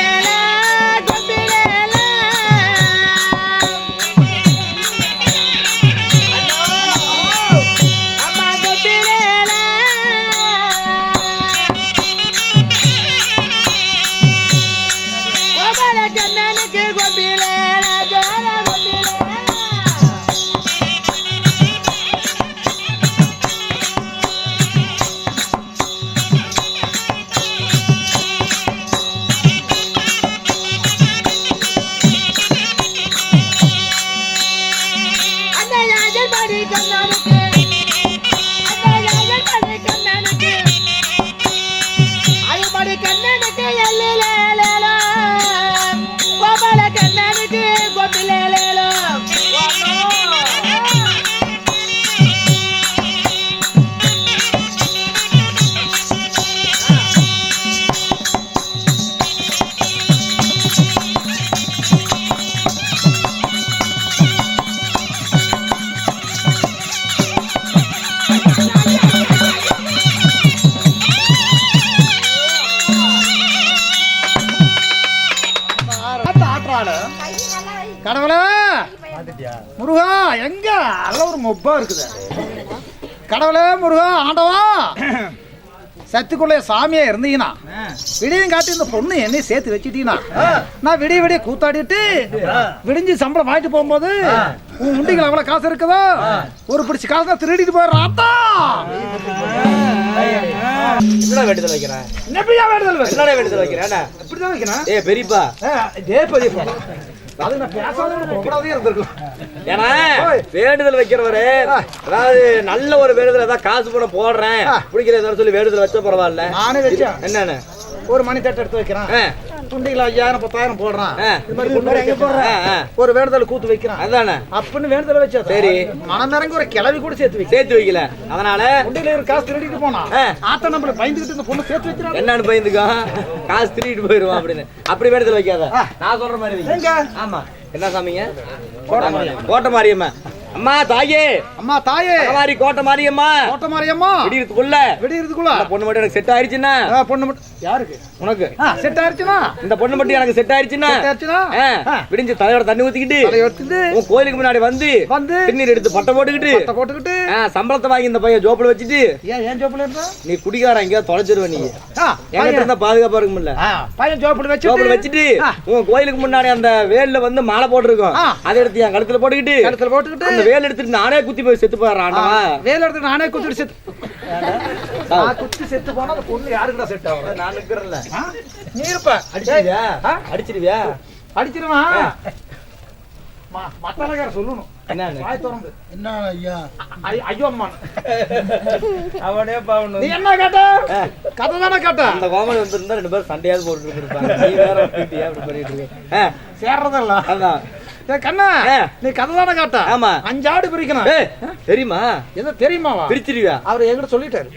Yeah. மொப்பா இருக்குது. கடவுளே முருகா ஆண்டவா! சத்துக்குள்ளே சாமியா இருந்தீங்கன்னா விடியும் காட்டி இந்த பொண்ணு என்னையும் சேர்த்து வச்சுட்டீங்கன்னா நான் விடிய விடிய கூத்தாடிட்டு விடிஞ்சு சம்பளம் வாங்கிட்டு போகும்போது உன் உண்டிகள் அவ்வளவு காசு இருக்குதோ? ஒரு பிடிச்ச காசு தான் திருடிட்டு போயிடுறான் ஆத்தா! என்னடா வேண்டுதல் வைக்கிறேன்? எப்படியா வேண்டுதல் வச்சு? என்னடா வேண்டுதல் வைக்கிறேன்? என்ன? இப்படிதான் வைக்கிறேன்? பெரியப்பா. இதே பெரிய ஏன்னா. வேண்டுதல் வைக்கிறவரு அதாவது நல்ல ஒரு வேண்டுதல் ஏதாவது காசு பணம் போடுறேன். ஆ. பிடிக்கிற ஏதாவது சொல்லி வேண்டுதல் வச்சா பரவாயில்ல. என்னன்னு? ஒரு மணி தட்டு எடுத்து வைக்கிறான். துண்டிகள் ஐயாயிரம் பத்தாயிரம் போடுறான். இது மாதிரி கொண்டு. ஒரு வேண்டுதல் கூத்து வைக்கிறான். அதானே? அப்படின்னு வேண்டுதல் வச்சா சரி. மனம் இறங்கி ஒரு கிளவி கூட சேர்த்து வைக்க சேர்த்து வைக்கல. அதனால உண்டியில இருக்க காசு திருடிட்டு போனா ஆ. ஆத்த நம்மள பயந்துகிட்டு இந்த பொண்ணு சேர்த்து வைக்கிறான். என்னன்னு பயந்துக்கோ. காசு திருடிட்டு போயிருவான் அப்படின்னு. அப்படி வேண்டுதல் வைக்காத. நான் சொல்ற மாதிரி ஆமா. என்ன சாமிங்க? கோட்டை மாரியம்மா. அம்மா தாயே. அம்மா தாயே. மாரி கோட்டை மாரியம்மா. கோட்டை மாரியம்மா. விடியறதுக்குள்ள. விடியறதுக்குள்ள. பொண்ணு மட்டும் எனக்கு செட் ஆயிருச்சுன்னா? பொண்ணு மட்டும் யாருக்கு? உனக்கு. செட் ஆயிருச்சுனா இந்த பொண்ணு மட்டும் எனக்கு செட் ஆயிருச்சுன்னா. விடிஞ்சு தலையோட தண்ணி ஊத்திக்கிட்டு உன் கோயிலுக்கு முன்னாடி வந்து வந்து திருநீர் எடுத்து பட்டை போட்டுக்கிட்டு பட்டை போட்டுக்கிட்டு சம்பளத்தை வாங்கி இந்த பையன் ஜோப்புல வச்சுட்டு ஏன் ஏன் ஜோப்புல இருந்தா? நீ குடிகாரன் எங்கேயாவது தொலைச்சிருவ நீ. என்கிட்ட இருந்தா பாதுகாப்பா இருக்கும்ல ஆ, பையன் ஜோப்புல ஜோப்புல வச்சுட்டு. உன் கோயிலுக்கு முன்னாடி அந்த வேல்ல வந்து மாலை போட்டிருக்கோம். அதை எடுத்து என் கழுத்துல போட்டுக்கிட்டு. கழுத்துல போட்டுக்கிட்டு. அந்த வேல் எடுத்துட்டு நானே குத்தி போய் செத்து போயிடுறான் வேலை எடுத்து நானே குத்திட்டு செத்து நான் குத்தி செத்து போனா அந்த பொண்ணு யாருக்குடா செட் ஆகும் நான் நிக்கிறேன்ல. ஆ? நீ இருப்ப. அடிச்சிருவியா? அடிச்சிருவியா? அடிச்சிருவான் மத்தாலக்கார சொல்லணும். என்ன ஐயா? ஐயோ அம்மா. அவனே நீ என்ன கேட்ட? கதை தானே கேட்ட? அந்த கோமடி வந்திருந்தா ரெண்டு பேரும் சண்டையாவது போட்டு இருப்பாங்க நீ வேற வந்துட்டியா அப்படி பண்ணிட்டு இருக்க. ஆ, சேர்றதில்ல அதான். ஏய், கண்ணா. நீ கதை தானே கேட்ட? ஆமா. அஞ்சு ஆடு பிரிக்கணும் தெரியுமா? எது தெரியுமாவா பிரிச்சிருவியா? அவர் என்கிட்ட சொல்லிட்டாரு.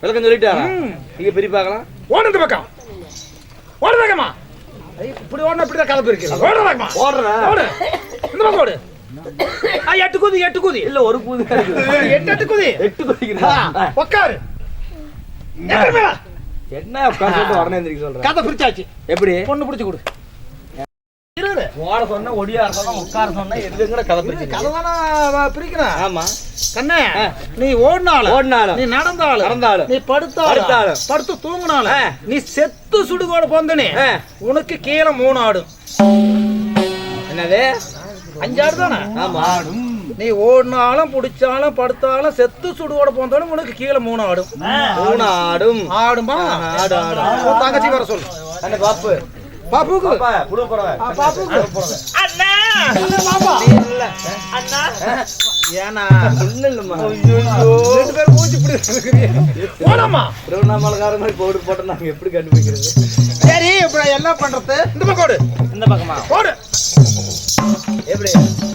விளக்கம் சொல்லிட்டாரா. நீங்க பிரி பார்க்கலாம். ஓடு இந்த பக்கம்? ஓடு வேகமா இப்படி ஓடுனா இப்படிதான் கதை பிரிக்கிறது. ஓடு வேகமா ஓடுற. ஓடு. இந்த பக்கம் ஓடு. எட்டு குதி எட்டு குதி. இல்ல ஒரு இருக்குது. எட்டு எட்டு குதி. எட்டு ஆ, உட்காரு? என்ன உட்காந்து உடனே எந்திரிக்க சொல்ற. கதை பிரிச்சாச்சு. எப்படி? பொண்ணு பிடிச்சு கொடு. ஓட சொன்னா ஒடியா சொன்னா உட்கார சொன்னா எதுங்கிற கதை பிரிச்சு கதை தானே பிரிக்கிறேன் ஆமா கண்ணே. நீ ஓடினாலும் ஓடினாலும். நீ நடந்தாலும் நடந்தாலும். நீ படுத்தாலும். படுத்து தூங்கினாலும். நீ செத்து சுடுகோட போந்தனே. உனக்கு கீழே மூணு ஆடும் என்னது அஞ்சாடு தானே ஆமா நீ ஓடினாலும் பிடிச்சாலும் படுத்தாலும் செத்து சுடுகோட போந்தாலும் உனக்கு கீழே மூணு ஆடும் மூணு ஆடும் ஆடுமா ஆடு, ஆடு. உன் தங்கச்சி வர சொல்லு பாப்பு பாப்புக்கு. பாப்பா புழு பாப்புக்கு. அண்ணா! பாப்பா. அண்ணா! ஏனா ஒண்ணு இல்லம்மா. ரெண்டு பேரும் மூஞ்சி இப்படி இருக்கிறீங்க. போலாமா? திருவண்ணாமலைக்கார மாதிரி போடு போட்டு நாங்க எப்படி கண்டுபிடிக்கிறது? சரி இப்ப என்ன பண்றது? இந்த பக்கம் ஓடு. இந்த பக்கமா? ஓடு. எப்படி?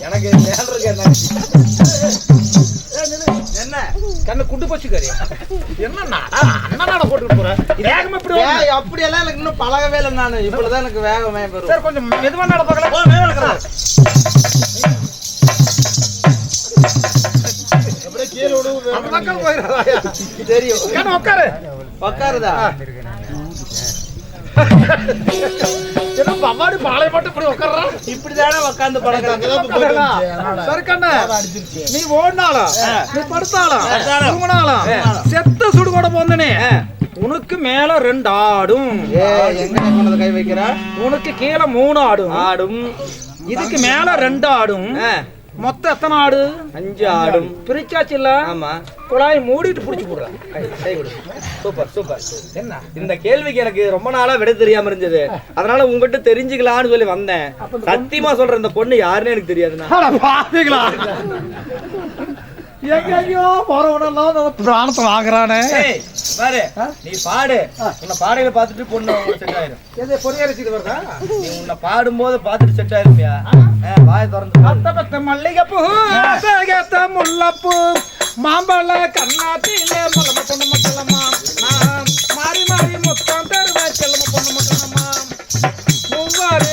எனக்கு மேல இருக்க என்ன என்ன? கண்ணு குண்டு போச்சு கறி என்ன நாடா அண்ணா நாடா போட்டுட்டு போற? வேகமா இப்படி ஓடு. ஏய், அப்படியெல்லாம் எனக்கு இன்னும் பழகவே இல்லை நானு. இப்படிதான் எனக்கு வேகமே பெறும் சரி கொஞ்சம் மெதுவா நட பார்க்கலாம் தெரியும். உட்காரு. உக்காருதா என்ன பவாடி பாலை மட்டும் இப்படி உட்கார்றா? இப்படிதானே உக்காந்து பழகிறாங்க நீ ஓடினாலும் நீ படுத்தாலும். தூங்கினாலும் செத்த சுடுகோட போந்தனே. உனக்கு மேல ரெண்டு ஆடும். கை வைக்கிற? உனக்கு கீழே மூணு ஆடும். ஆடும். இதுக்கு மேல ரெண்டு ஆடும். மொத்தம் எத்தனை ஆடு? அஞ்சு ஆடும் பிரிச்சாச்சு இல்ல ஆமா. குழாய் மூடிட்டு புடிச்சு போடுறேன் சூப்பர் சூப்பர். என்ன? இந்த கேள்விக்கு எனக்கு ரொம்ப நாளா விட தெரியாம இருந்தது. அதனால உங்ககிட்ட தெரிஞ்சுக்கலாம்னு சொல்லி வந்தேன். சத்தியமா சொல்றேன் இந்த பொண்ணு யாருன்னு எனக்கு தெரியாதுண்ணா. அட பாவிகளா எங்க எங்கேயோ போறவனெல்லாம் நம்ம பிராணத்தை வாங்குறானே. பாரு நீ பாடு. உன்னை பாடையில பார்த்துட்டு பொண்ணு செட் ஆயிரும். எது பொறியரிச்சு வருதா? நீ உன்னை பாடும்போது பார்த்துட்டு செட் ஆயிருமியா வாய திறந்து பாரு. அத்த பத்த மல்லிகைப்பூ அத்தகத்த முல்லப்பூ மாம்பழ கண்ணாத்தில மலம பொண்ணு மக்களம்மா. நான் மாறி மாறி முத்தம் தருவ செல்லம பொண்ணு மக்களம்மா. மூவாறு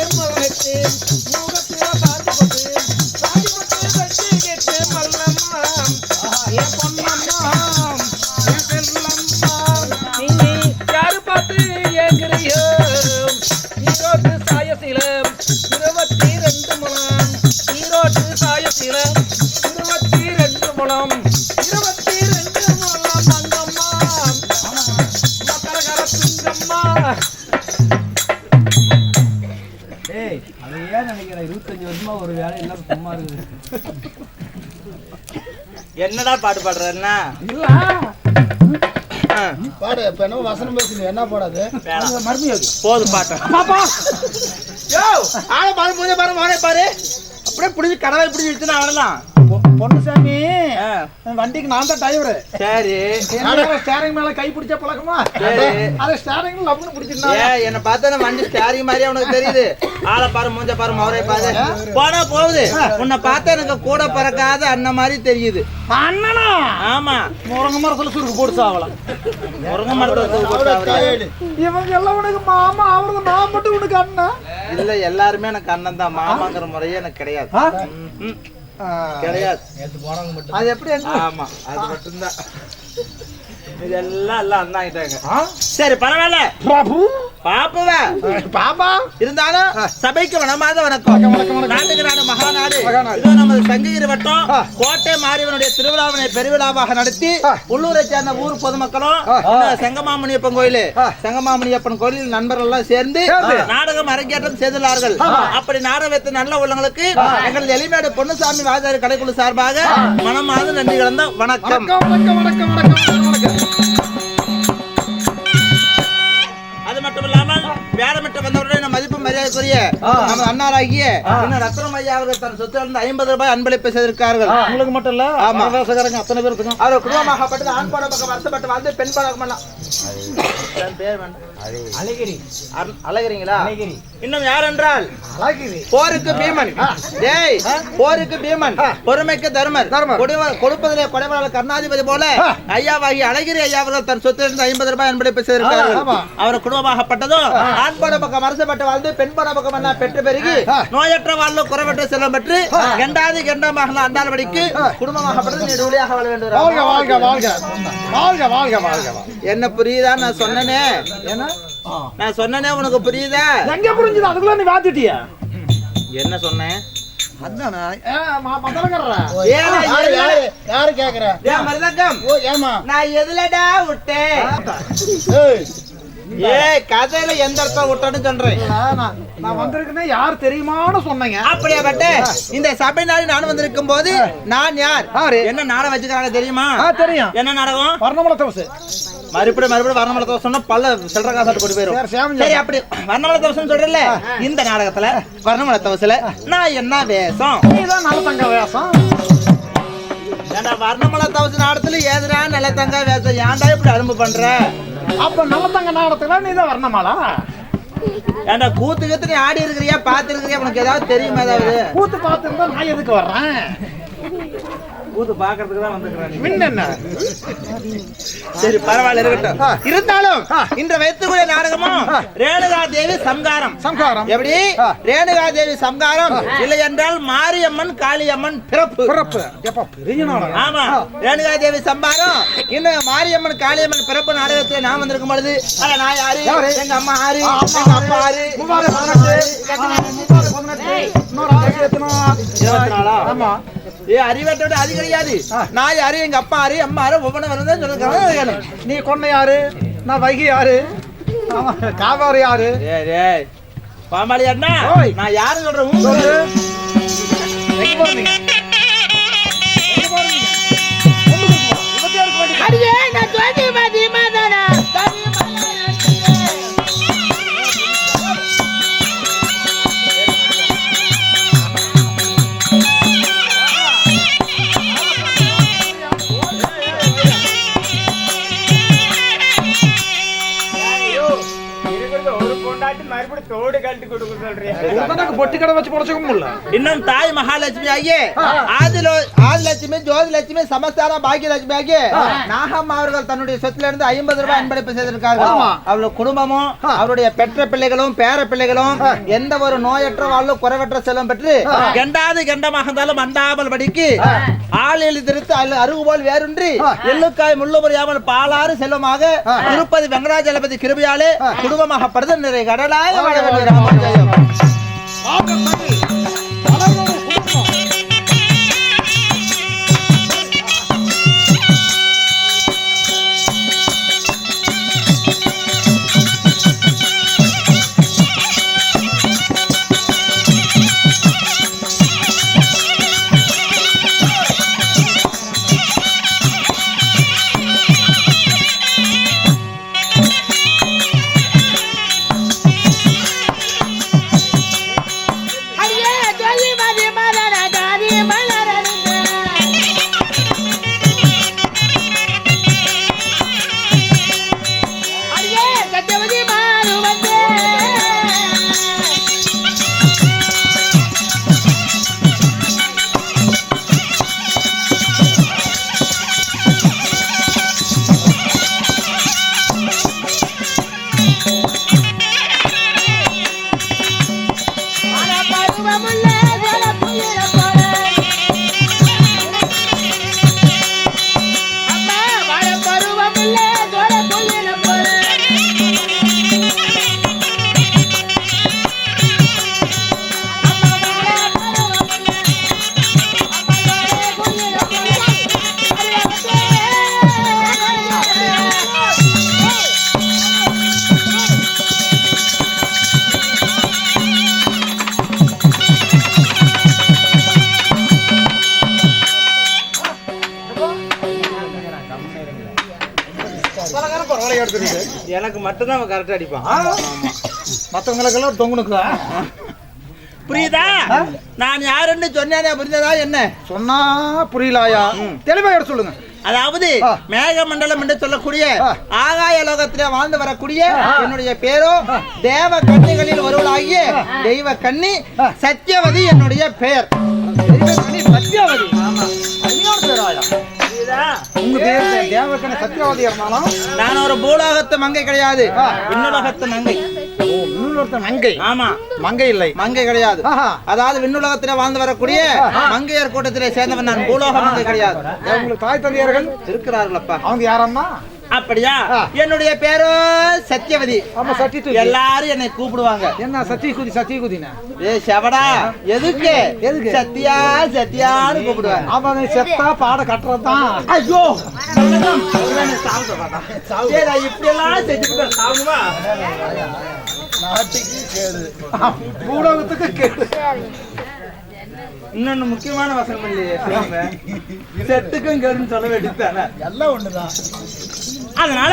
ஏன் நினைக்கிறேன். இருபத்தஞ்சு வருஷமா ஒரு வேலை இல்லாம சும்மா இருக்குது. என்னடா பாட்டு பாடுறன்னா இல்ல பாடு இப்ப என்ன வசனம் பேசுங்க என்ன பாடாது மறுமையாது போதும் பாட்டு. பாப்பா. யோ ஆளை பாரு மூஞ்ச பாரு மானே பாரு. அப்படியே பிடிச்சி கடவை பிடிச்சி வச்சுனா அவ்வளோதான் பொண்ணுசாமி வண்டிக்கு நான் தான் டிரைவரு சரி. ஸ்டேரிங் மேல கை பிடிச்ச பழக்கமா? சரி. அதை ஸ்டேரிங் லப்னு பிடிச்சிருந்தா. ஏ என்ன பார்த்தா வண்டி ஸ்டாரிங் மாதிரி அவனுக்கு தெரியுது. ஆளை பாரு மூஞ்ச பாரு மவரை பாரு. போனா போகுது. உன்னை பார்த்தா எனக்கு கூட பறக்காத அண்ணன் மாதிரி தெரியுது. அண்ணனா? ஆமா. முருங்க மரத்துல சுருக்கு போட்டு சாவலாம் முருங்கை மரத்தை இவங்க எல்லாம் உனக்கு மாமா அவருக்கு நான் மட்டும் உனக்கு அண்ணா இல்ல எல்லாருமே எனக்கு அண்ணன் தான். மாமாங்கிற முறையே எனக்கு கிடையாது. கிடையாது. அது எப்படி ஆமா அது மட்டும்தான். இதெல்லாம் எல்லாம் அண்ணா ஆயிட்டாங்க சரி பரவாயில்ல. பிரபு! பாப்புவ? பாப்பா? இருந்தாலும் சபைக்கு வனமாத வணக்கம். நாட்டுக்கு நாடு மகாநாடு இதோ நமது சங்ககிரி வட்டம் கோட்டை மாரியவனுடைய திருவிழாவினை பெருவிழாவாக நடத்தி உள்ளூரை சேர்ந்த ஊர் பொதுமக்களும் செங்கமாமணியப்பன் கோயில் செங்கமாமணியப்பன் கோயில் நண்பர்கள் எல்லாம் சேர்ந்து நாடகம் அரங்கேற்றம் செய்துள்ளார்கள். அப்படி நாடகத்தை நல்ல உள்ளவங்களுக்கு எங்கள் எளிமையோட பொன்னுசாமி வாஜாரி கடைக்குழு சார்பாக மனமாத நன்றி கலந்த வணக்கம் வணக்கம் வணக்கம் வணக்கம் வணக்கம். வேடமிட்டு வந்தவருடைய நம் மதிப்பு மரியாதைக்குரிய நமது அண்ணாராகிய இன்னும் ரத்னம் ஐயா அவர்கள் தன் சொத்துல இருந்து ஐம்பது ரூபாய் அன்பளிப்பு செய்திருக்கார்கள் உங்களுக்கு மட்டும் இல்ல ஆமா. வேசக்காரங்க அத்தனை பேருக்கும் அவர் குடும்பமாகப்பட்டது ஆண் பாட பக்கம் வருஷப்பட்டு வாழ்ந்து பெண் பாடம் பண்ணலாம் பேர் வேண்டாம். அழகிரி. இன்னும் யார் என்றால் போருக்கு பீமன். டேய் போருக்கு பீமன். பொறுமைக்கு கொடுவ- கொடுப்பதிலே கொடைவளாளர் கருணாதிபதி போல ஐயாவாகி அழகிரி ஐயா அவர்கள் தன் சொத்திலிருந்து ஐம்பது ரூபாய் அன்பளிப்பு செய்திருக்கிறார்கள் ஆமா. அவர் குடும்பமாகப்பட்டதும் ஆண் பாட பக்கம் அரசப்பட்டு வாழ்ந்து பெண் பாட பக்கம் என்ன பெற்று பெருகி நோயற்ற வாழ்வு குறைவற்ற செல்வம் பெற்று கெண்டாதி கெண்டமாக அண்டாள்படிக்கு குடும்பமாகப்பட்டது. நெடுவழியாக வாழ வேண்டும். வாழ்க வாழ்க வாழ்க. வாழ்க வாழ்க. என்ன புரியுதா நான் சொன்னனே? நான் சொன்னனே உனக்கு புரியுதா? எங்க புரிஞ்சுது? அதுக்குள்ள நீ வாத்திட்டியா? என்ன சொன்னேன்? யாரு கேக்குற? ஏமா. நான் எதுலடா விட்டேன்? ஏய். கதையில எந்த இடத்துல விட்டேன்னு சொல்றேன். நான் வந்திருக்கேன்னா யார் தெரியுமான்னு சொன்னீங்க. அப்படியாப்பட்ட இந்த சபை நாடு நான் வந்திருக்கும் போது நான் யார்? என்ன நாடகம் வச்சுக்கிறாங்க தெரியுமா? தெரியும். என்ன நாடகம்? வர்ணமல தவசு மறுபடியும் மறுபடியும் வர்ணமல தோசம்னா பல்ல சில்லற காசாட்டு கொண்டு போயிரும். சரி, அப்படி வர்ணமல தோசம் சொல்றல இந்த நாடகத்துல வர்ணமல தோசல நான் என்ன வேஷம்? நீதான் நல்ல தங்க வேஷம் வர்ணமல தவச நாடத்துல ஏதுடா நல்ல தங்க வேஷம்? ஏன்டா இப்படி அரும்பு பண்ற? அப்ப நல்ல தங்க நாடகத்துல நீதான் வர்ணமாலா? ஏன்டா கூத்து கத்து நீ ஆடி இருக்கிறியா பாத்து இருக்கிறியா? உனக்கு ஏதாவது தெரியுமா ஏதாவது? கூத்து பார்த்துருந்தா நான் எதுக்கு வர்றேன்? கூத்து பாக்குறதுக்கு தான் வந்துக்கிறேன் மின்ன என்ன சரி பரவாயில்ல இருக்கட்டும். இருந்தாலும் இன்று வைத்துக்கூடிய நாடகமும் ரேணுகா தேவி சம்காரம். சம்சாரம் எப்படி? ரேணுகா தேவி சம்காரம். இல்லை என்றால் மாரியம்மன் காளியம்மன் பிறப்பு. பிறப்பு. எப்ப பெரிய நாடகம். ஆமா ரேணுகா தேவி சம்பாரம் இன்னும் மாரியம்மன் காளியம்மன் பிறப்பு நாடகத்துல நான் வந்திருக்கும் பொழுது அட நான் யாரு? எங்க அம்மா யாரு ஆ, அம்மா எங்க அப்பா யாரு ஆறு எத்தணும் இருபத்தி நாலா? ஆமா. ஏ அறிவட்டோட அது கிடையாது நான் யாரு? எங்க அப்பா யாரு? அம்மா யாரு? ஒவ்வொன்றும் வருதுன்னு சொல்லிருக்காங்க நீ கொன்ன யாரு? நான் வைகி யாரு? காவாரி யாரு? ஏய் ஏய் பாமாளி அண்ணா ஓய். நான் யாரு சொல்றேன்? சொல்லு. எங்க போறீங்க எங்க இன்னும் தாய் மகாலட்சுமி ஆகிய. ஆதிலோ ஆதிலட்சுமி ஜோதிலட்சுமி சமஸ்தான பாக்கியலட்சுமி ஆகிய. நாகம்மா அவர்கள் தன்னுடைய சொத்துல இருந்து ஐம்பது ரூபாய் அன்பளிப்பு செய்திருக்கார்கள் ஆமா. அவருடைய குடும்பமும் அவருடைய பெற்ற பிள்ளைகளும் பேர பிள்ளைகளும் எந்த ஒரு நோயற்ற வாழ்வும் குறைவற்ற செல்வம் பெற்று கெண்டாது கெண்டமாக இருந்தாலும் அண்டாமல் படிக்கு ஆள் எழுதிருத்து அருகுபோல் வேறுன்றி எள்ளுக்காய் முள்ளு முறியாமல் பாலாறு செல்வமாக திருப்பதி வெங்கடாஜலபதி கிருபையாலே குடும்பமாக படுது நிறை கடலாக வாழ வேண்டிய ராமாஜயம் அடியே எனக்கு மட்டும்தான் கரெக்டா அடிப்பான். மற்றவங்களுக்கெல்லாம் தொங்குனுக்குதா? புரியுதா? நான் யாருன்னு சொன்னேனே புரிஞ்சதா என்ன? சொன்னா புரியலாயா? தெளிவா எடுத்து சொல்லுங்க. அதாவது. மேகமண்டலம் என்று சொல்லக்கூடிய. ஆகாய லோகத்திலே வாழ்ந்து வரக்கூடிய என்னுடைய பேரோ தேவ கன்னிகளில் ஒருவளாகிய தெய்வ கன்னி சத்தியவதி என்னுடைய பெயர். சத்யாவதி? அருமையான பேராயா? உங்க பேர் தேவக்கனி சத்யாவதி இருந்தாலும்? நான் ஒரு பூலோகத்து மங்கை கிடையாது. விண்ணுலகத்து மங்கை. மங்கை. ஆமா. மங்கை இல்லை. மங்கை கிடையாது. அதாவது விண்ணுலகத்திலே வாழ்ந்து வரக்கூடிய மங்கையர் கூட்டத்திலே சேர்ந்தவன் நான். பூலோக மங்கை கிடையாது. உங்களுக்கு தாய் தந்தையர்கள் இருக்கிறார்களப்பா. அவங்க யாரம்மா? அப்படியா. என்னுடைய பேரோ சத்தியவதி ஆமா தூக்கி எல்லாரும் என்னை கூப்பிடுவாங்க. என்ன சத்திய குதி சத்திய குதினா ஏ செவடா? எதுக்கு? எதுக்கு? சத்தியா சத்தியான்னு கூப்பிடுவாங்க. ஆமா நீ செத்தா பாட கட்டுறதுதான். ஐயோ! இப்படி எல்லாம் செஞ்சு சாகுமா நாட்டுக்கு கேடு. பூலோகத்துக்கு கேடு. இன்னொன்னு முக்கியமான வசனம் இல்லையே. செத்துக்கும் கேடுன்னு சொல்ல வேண்டியதுதானே எல்லாம் ஒண்ணுதான். அதனால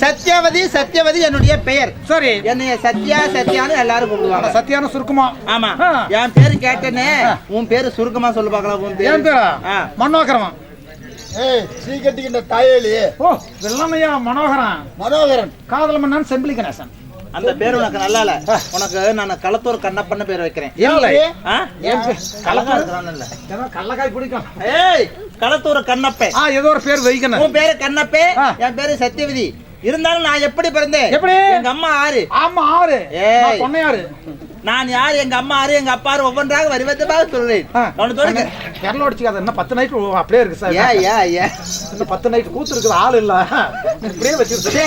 சத்யாவதி சத்யவதி என்னுடைய பெயர். சரி என்னைய சத்யா சத்யான்னு எல்லாரும் கூப்பிடுவாங்க சத்தியான சுருக்குமா. ஆமா. என் பேரு கேட்டேனே. உன் பேரு சுருக்கமா சொல்லு பார்க்கலாம் உன் பேரு? பேரா? ஆ. மண்ணோக்கரவன் ஏய் ஸ்ரீகட்டிக்கின்ற தாயேலி. ஓ வெள்ளமையா மனோகரன். மனோகரன். காதல் மன்னன் செம்பிலி கணேசன். அந்த பேர் உனக்கு நல்லா இல்ல உனக்கு நான் களத்தூர் கண்ணப்பன்னு பேர் வைக்கிறேன்? ஏன் கள்ளக்காய் பிடிக்கும் ஏய் களத்தூர் கண்ணப்பே ஏதோ ஒரு பேர் வைக்கணும். உன் பேரு கண்ணப்பே. என் பேரு சத்யவதி. இருந்தாலும் நான் எப்படி பிறந்தேன்? எப்படி? எங்க அம்மா ஆறு. ஆமா ஆறு. ஏய். பொண்ணையாரு நான் யார்? எங்க அம்மா ஆறு எங்க அப்பா ஒவ்வொன்றாக வருவதாக சொல்றேன். விரல அடிச்சுக்காத. இன்னும் பத்து நைட் அப்படியே இருக்கு சார். ஏ ஏ ஏ இன்னும் பத்து நைட் கூத்து இருக்குது ஆள் இல்ல. இப்படியே வச்சிருக்கு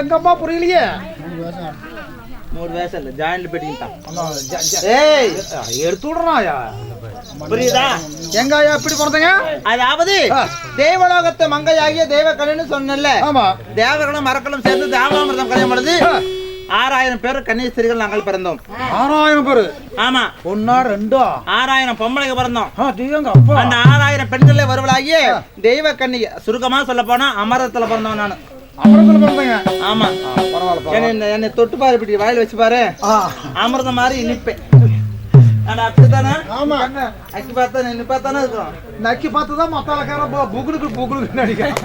எங்கம்மா புரியலையே? மூணு வயசு இல்ல ஜாயிண்ட் பெட்டிங் ஏய் எடுத்து விடுறாயா புரியுதா? எங்க ஐயா எப்படி பிறந்தங்க? அதாவது. தேவலோகத்தை மங்கையாகிய தேவக்கண்ணு சொன்னல ஆமா. தேவர்களும் மரக்களும் சேர்ந்து தேவாமிர்தம் கல்யாணம் பண்ணுது. ஆ. ஆறாயிரம் பேர் கன்னிஸ்திரிகள் நாங்கள் பிறந்தோம். ஆறாயிரம் பேரு? ஆமா. ஒன்னா ரெண்டா? ஆறாயிரம் பொம்பளைக்கு பிறந்தோம். அந்த ஆறாயிரம் பெண்களே வருவலாகிய தெய்வ கன்னி சுருக்கமா சொல்ல போனா அமரத்துல பிறந்தவன் நானு. பிறந்தங்க ஆமா. பரவாயில்ல என்னை தொட்டு பாரு இப்படி வாயில் வச்சு பாரு. அமிர்தம் மாதிரி இனிப்பேன் அப்படித்தானே? ஆமா. அக்கி பார்த்தா நின்று பார்த்தானே இருக்கும். நக்கி பார்த்து தான் மத்தாலக்காரன் போ புகுலுக்கு புகுலுக்கு நடிக்கிறேன்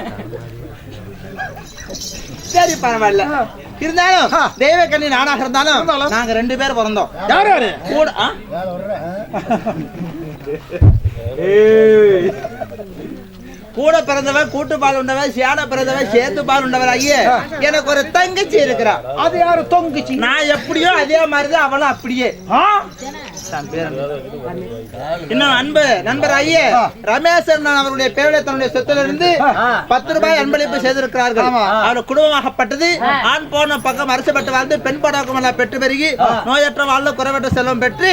சரி பரவாயில்ல. இருந்தாலும். தெய்வ கண்ணி நானாக இருந்தாலும். நாங்க ரெண்டு பேர் பிறந்தோம். யாரு யாரு? கூட கூட பிறந்தவன் கூட்டு பால் உண்டவன் சேட பிறந்தவன் சேத்து பால் உண்டவன் ஐயே. எனக்கு ஒரு தங்கச்சி இருக்கிறா அது யாரு? தொங்குச்சி. நான் எப்படியோ அதே மாதிரிதான் அவளும் அப்படியே. தன் பேர் என்ன? இன்னும் அன்பு நண்பர் ஐயே ரமேசன் அவருடைய பேரலை தன்னுடைய சொத்துல இருந்து பத்து ரூபாய் அன்பளிப்பு செய்திருக்கிறார்கள். அவர் குடும்பமாகப்பட்டது. ஆண் போன பக்கம் அரசுப்பட்டு வாழ்ந்து பெண் படாக்கம் எல்லாம் பெற்று பெருகி நோயற்ற வாழ்ந்த குறைவற்ற செல்வம் பெற்று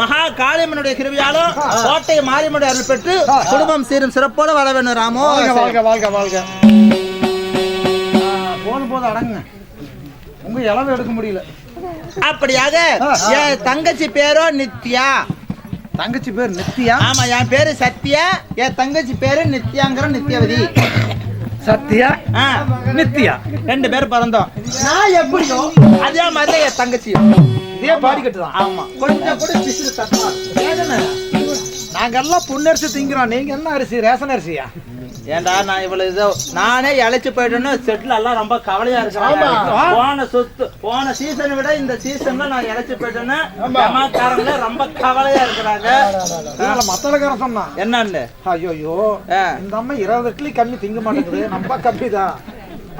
மகா காளியம்மனுடைய கிருவியாலும் கோட்டை மாரியம்மனுடைய அருள் பெற்று குடும்பம் சீரும் சிறப்போடு வாழ வேண்டும் ராமோ. வாழ்க வாழ்க வாழ்க போதும் போதும் அடங்குங்க. உங்க இளவு எடுக்க முடியல. அப்படியாக என் தங்கச்சி பேரோ நித்யா. தங்கச்சி பேர் நித்யா? ஆமா என் பேரு சத்யா. என் தங்கச்சி பேரு நித்யாங்கிற நித்யவதி. சத்யா? நித்யா. ரெண்டு பேரும் பிறந்தோம். நான் எப்படியோ? அதே மாதிரி என் தங்கச்சி இதே பாடிக்கட்டு தான். ஆமா. கொஞ்சம் கூட பிசுறு தட்டா வேதனை. நாங்கெல்லாம் புண்ணரிசி திங்கிறோம். நீங்க என்ன அரிசி? ரேஷன் அரிசியா? ஏன்டா நான் இவ்வளவு இதோ நானே இழைச்சு போயிட்டேன்னு செட்டில் எல்லாம் ரொம்ப கவலையா இருக்கிறாங்க போன சொத்து போன சீசனை விட இந்த சீசன்ல நான் இழைச்சு போயிட்டேன்னு ஜமாக்காரங்களே ரொம்ப கவலையா இருக்கிறாங்க. மத்தளக்காரன் சொன்னான். என்னன்னு? ஐயோ. இந்த அம்மா இருபது இட்லி கம்மி திங்க மாட்டேங்குது. நம்ம கம்மிதான்.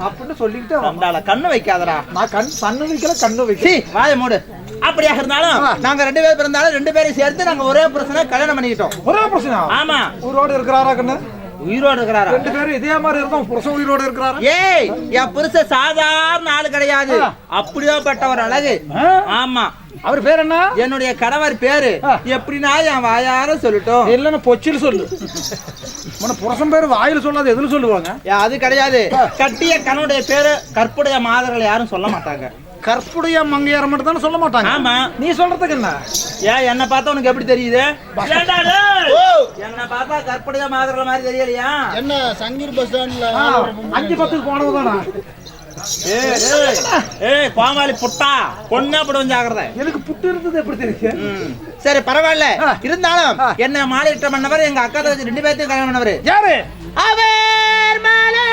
அப்படின்னு சொல்லிக்கிட்டு வந்தால கண்ணு வைக்காதடா. நான் கண் கண்ணு வைக்கல கண்ணு வைக்கல. சீ வாய மூடு. அப்படியாக இருந்தாலும் நாங்க ரெண்டு பேர் பிறந்தாலும் ரெண்டு பேரும் சேர்த்து நாங்க ஒரே பிரச்சனை கல்யாணம் பண்ணிக்கிட்டோம். ஒரே பிரச்சனை ஆமா. உயிரோடு இருக்கிறாரா கண்ணு? உயிரோடு இருக்கிறாரா? ரெண்டு பேரும் இதே மாதிரி இருந்தோம் புருஷன் உயிரோடு இருக்கிறாரா? ஏய் என் புருஷ சாதாரண ஆளு கிடையாது. அப்படியோ ஒரு அழகு. ஆமா. அவர் பேர் என்ன? என்னுடைய கணவர் பேரு. எப்படின்னா என் வாயார சொல்லட்டும். இல்லன்னு பொச்சில் சொல்லு. உன புருஷன் பேர் வாயில சொல்லாத எதுல சொல்லுவாங்க? அது கிடையாது. கட்டிய கணவனுடைய பேரு கற்புடைய மாதர்கள் யாரும் சொல்ல மாட்டாங்க. கற்புடைய மங்கையார மட்டும் தானே சொல்ல மாட்டாங்க. ஆமா. நீ சொல்றதுக்கு என்ன? ஏன் என்ன பார்த்தா உனக்கு எப்படி தெரியுது? என்ன பார்த்தா கற்புடைய மாதர்கள் மாதிரி தெரியலையா? என்ன சங்கீர் பஸ் ஸ்டாண்ட்ல அஞ்சு பத்துக்கு போனது தானா? ஏய், ஏய், ஏய் கோமாளி புட்டா. பொண்ணா போடுவோம் ஜாக்கிரதை. எனக்கு புட்டு இருந்தது எப்படி தெரியும் ம். சரி பரவாயில்ல. இருந்தாலும். என்ன மாலையிட்ட பண்ணவர் எங்க அக்கா தங்கச்சி ரெண்டு பேர்த்தையும் கல்யாணம் பண்ணவர். யாரு? அவர் மாலை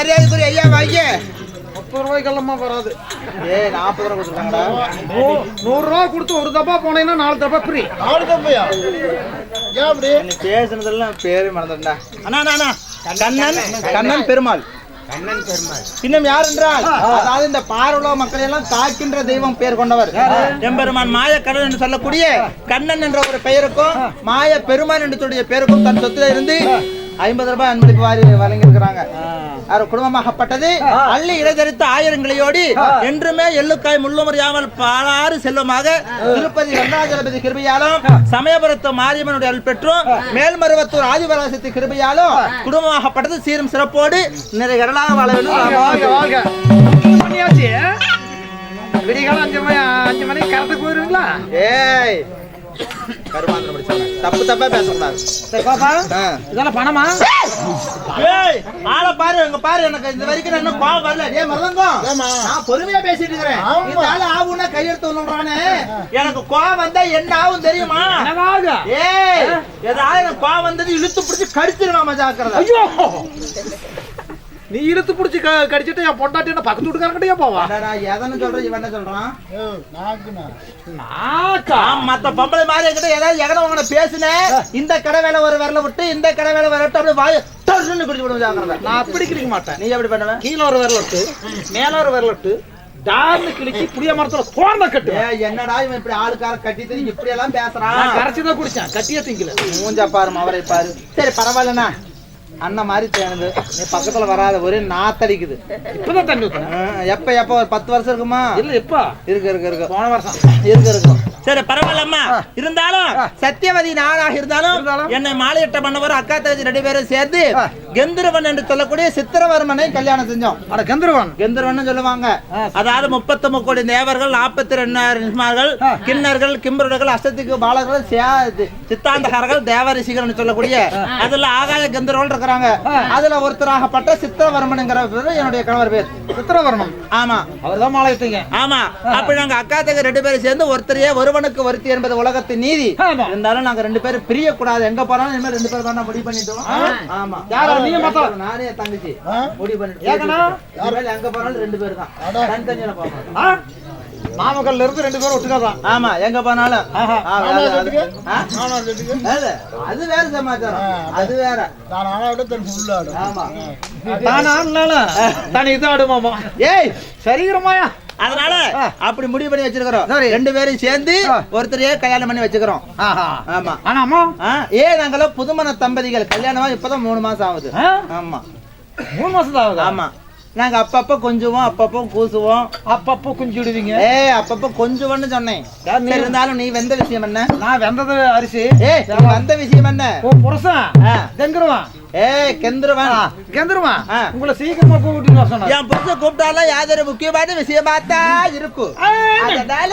மரியாதைக்குரிய ஐயா வாங்க. முப்பது ரூபாய்க்கெல்லாமா வராது. ஏய் நாற்பது ரூபா கொடுத்துருக்காங்கடா. நூ- நூறு ரூபா கொடுத்து ஒரு தப்பா போனீங்கன்னா நாலு தப்பா ஃப்ரீ நாலு தப்பையா? ஏன் அப்படி? பேசுனதெல்லாம் பேரே மறந்துட்டா அண்ணா அண்ணா, கண்ணன் கண்ணன் பெருமாள். கண்ணன் பெருமாள். இன்னும் யார் என்றால் அதாவது இந்த பார்வலோ மக்களை எல்லாம் காக்கின்ற தெய்வம் பெயர் கொண்டவர். எம்பெருமான் மாய கடல் என்று சொல்லக்கூடிய கண்ணன் என்ற ஒரு பெயருக்கும் மாய பெருமான் என்று சொல்லிய பெயருக்கும் தன் சொத்துல இருந்து ஐம்பது ரூபாய் அன்பளிப்பு வாரி வழங்கியிருக்கிறாங்க. அவர் குடும்பமாகப்பட்டது அள்ளி இடைதரித்த ஆயிரங்களையோடி என்றுமே எள்ளுக்காய் முள்ளுமறியாமல் பாலாறு செல்வமாக திருப்பதி வெங்கடாஜலபதி கிருபையாலும் சமயபுரத்து மாரியம்மனுடைய அருள் பெற்றும் மேல்மருவத்தூர் ஆதிபராசக்தி கிருபையாலும் குடும்பமாகப்பட்டது சீரும் சிறப்போடு நிறைய கடலாக வாழ வேண்டும் விடிகாலம் அஞ்சு மணி அஞ்சு மணிக்கு கரெக்டாக போயிருவீங்களா? ஏய் கருமாந்திரம். தப்பு தப்பா பேசக்கூடாது. சரி பாப்பா. இதெல்லாம் பணமா? ஏய் ஆளை பாரு பாரு எனக்கு இந்த வரைக்கும் நான் இன்னும் கோவம் வரல. ஏய் மருதங்கம் நான் பொறுமையா பேசிட்டு இருக்கிறேன். இந்த ஆளு ஆவுன்னா கையெழுத்து விழுறானே எனக்கு கோவம் வந்தா என்ன ஆகும் தெரியுமா? ஏய் ஏதாவது எனக்கு கோவம் வந்தது இழுத்து பிடிச்சி கடிச்சிருவாமா ஜாக்கிரதை. ஐயோ! நீ இழுத்து பிடிச்சி கடிச்சிட்டு என் பொண்டாட்டி என்ன பக்கத்து வீட்டுக்காரங்கிட்டே போவா? எதன்னு சொல்ற இவன் என்ன சொல்றான்? நாக்கா நான் மத்த பொம்பளை மாதிரி என்கிட்ட ஏதாவது எகன உங்கன பேசுனேன் இந்த கடை வேலை ஒரு விரல விட்டு இந்த கடை வேலை விரல விட்டு அப்படியே வாய டர்ன்னு பிடிச்சு விடுவோம் ஜாக்கிரதை நான் அப்படி கிளிக்க மாட்டேன். நீ எப்படி பண்ணுவ? கீழே ஒரு விரல் விட்டு மேல ஒரு விரல் விட்டு டார்னு கிளிக்கி புளிய மரத்துல தோர்ந்த கட்டு என்னடா இவன் இப்படி ஆளுக்கார கட்டி தெரிஞ்சு இப்படி எல்லாம் பேசுறான் கரைச்சி தான் குடிச்சேன் கட்டியே திங்கல. மூஞ்சா பாரு அவரை பாரு. சரி பரவாயில்லண்ணா. அண்ணன் மாதிரி தேனுது நீ பக்கத்துல வராத ஒரே நாத்தடிக்குது. இப்பதான் தண்ணி ஊத்துனேன் ஆ, எப்ப எப்ப ஒரு பத்து வருஷம் இருக்குமா? இல்ல எப்பா? இருக்கு இருக்கு இருக்கு. போன வருஷம். இருக்கு இருக்கும் சரி பரவாயில்லம்மா. இருந்தாலும் சத்தியவதி நானாக இருந்தாலும்? என்னை மாலையிட்ட பண்ணவர் அக்கா தங்கச்சி ரெண்டு பேரும் சேர்ந்து கெந்திரவன் என்று சொல்லக்கூடிய சித்திரவர்மனை கல்யாணம் செஞ்சோம். அட கந்தருவான். கெந்தர்வன் சொல்லுவாங்க. அதாவது முப்பத்தி கோடி தேவர்கள் நாற்பத்தி ரெண்டாயிரம் நிஸ்மார்கள் கிண்ணர்கள் கிம்பருடர்கள் அஷ்டத்துக்கு பாலர்கள் சித்தாந்தகாரர்கள் தேவரிசிகள் சொல்லக்கூடிய அதுல ஆகாய கந்தர்கள் இருக்கிறாங்க. அதுல ஒருத்தராகப்பட்ட சித்திரவர்மனுங்கிற என்னுடைய கணவர் பேர். சித்திரவர்மம் ஆமா. அவர் தான் மாலை ஆமா அப்படி நாங்க அக்கா தங்க ரெண்டு பேரும் சேர்ந்து ஒருத்தரையே ஒருவனுக்கு ஒருத்தி என்பது உலகத்தின் நீதி. இருந்தாலும் நாங்க ரெண்டு பேரும் பிரியக்கூடாது. எங்க போனாலும் இனிமேல் ரெண்டு பேரும் தான் முடிவு பண்ணிட்டோம். ஆமா. யாரு? நீங்க மொத்தம்? நானே தங்கச்சி? முடிவு பண்ணிட்டு எங்க போனாலும் ரெண்டு பேரும் தான். அட. தனித்தனியா போக மாட்டோம். ஆ? நாமக்கல்ல இருந்து ரெண்டு பேரும் ஒட்டுக்காதான். ஆமா. எங்க போனாலும். அது- வேற சமாச்சாரம். அது வேற. நான் ஆனா விட தன் ஆடும் ஆமா. தானா? தானே இது ஆடுமாமா ஏய் சரிகிறமாயா அதனால அப்படி முடிவு பண்ணி வச்சிருக்கிறோம். சரி. ரெண்டு பேரும் சேர்ந்து. ஒருத்தரையே கல்யாணம் பண்ணி வச்சுக்கிறோம். ஆஹா. ஆமா. ஆனாமா ஆ, ஏ நாங்களாம் புதுமண தம்பதிகள்? கல்யாணமா இப்பதான் மூணு மாசம் ஆகுது? ஆமா. மூணு மாசம் தான் ஆகுதா? ஆமா. நாங்க அப்பப்ப கொஞ்சுவோம் அப்பப்போ கூசுவோம். அப்பப்போ குஞ்சு விடுவீங்க ஏ அப்பப்ப கொஞ்சுவோம்னு சொன்னேன். இருந்தாலும் நீ வெந்த விஷயம் என்ன? நான் வெந்தது அரிசி. ஏ வந்த விஷயம் என்ன? ஓ புருஷன் ஆ. கெந்துருவான் ஏ கெந்துருவன் கெந்துருவான் ஆ. உங்களை சீக்கிரமா சொன்னாரு. என் புருஷன் கூப்பிட்டாலும் யாதொரு முக்கியமான விஷயமா தான் இருக்கும் அதனால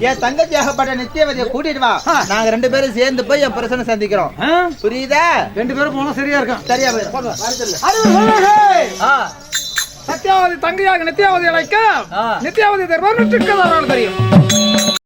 என் தங்கச்சி ஆகப்பட்ட நித்தியவதியை கூட்டிட்டு வா. நாங்க ரெண்டு பேரும் சேர்ந்து போய் என் புருஷனை சந்திக்கிறோம்? புரியுதா? ரெண்டு பேரும் போனா சரியா இருக்கும். சரியா போயிடும். சத்யாவதி தங்கையாக நித்யாவதி அழைக்க நித்யாவதி தருவார் தெரியும்.